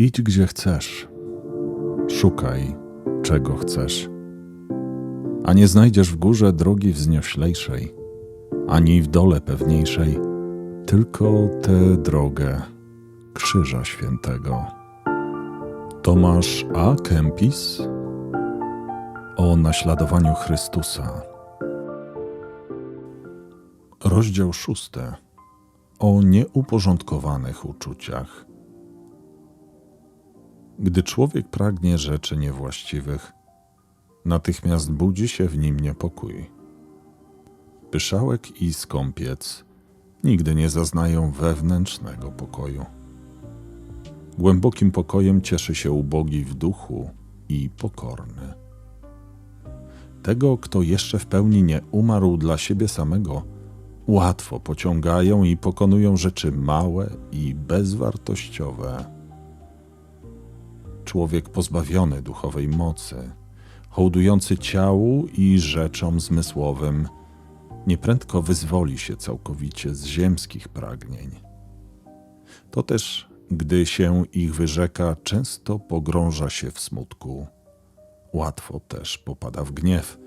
Idź gdzie chcesz, szukaj czego chcesz, a nie znajdziesz w górze drogi wznioślejszej, ani w dole pewniejszej, tylko tę drogę Krzyża Świętego. Tomasz A. Kempis o naśladowaniu Chrystusa. Rozdział szósty o nieuporządkowanych uczuciach. Gdy człowiek pragnie rzeczy niewłaściwych, natychmiast budzi się w nim niepokój. Pyszałek i skąpiec nigdy nie zaznają wewnętrznego pokoju. Głębokim pokojem cieszy się ubogi w duchu i pokorny. Tego, kto jeszcze w pełni nie umarł dla siebie samego, łatwo pociągają i pokonują rzeczy małe i bezwartościowe. Człowiek pozbawiony duchowej mocy, hołdujący ciału i rzeczom zmysłowym, nieprędko wyzwoli się całkowicie z ziemskich pragnień. To też, gdy się ich wyrzeka, często pogrąża się w smutku. Łatwo też popada w gniew,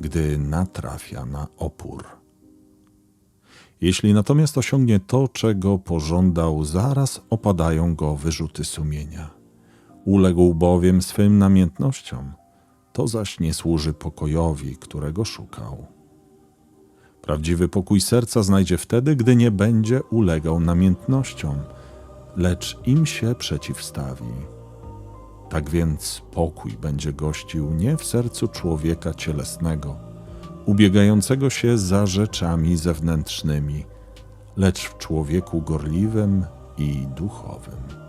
gdy natrafia na opór. Jeśli natomiast osiągnie to, czego pożądał, zaraz opadają go wyrzuty sumienia. Uległ bowiem swym namiętnościom, to zaś nie służy pokojowi, którego szukał. Prawdziwy pokój serca znajdzie wtedy, gdy nie będzie ulegał namiętnościom, lecz im się przeciwstawi. Tak więc pokój będzie gościł nie w sercu człowieka cielesnego, ubiegającego się za rzeczami zewnętrznymi, lecz w człowieku gorliwym i duchowym.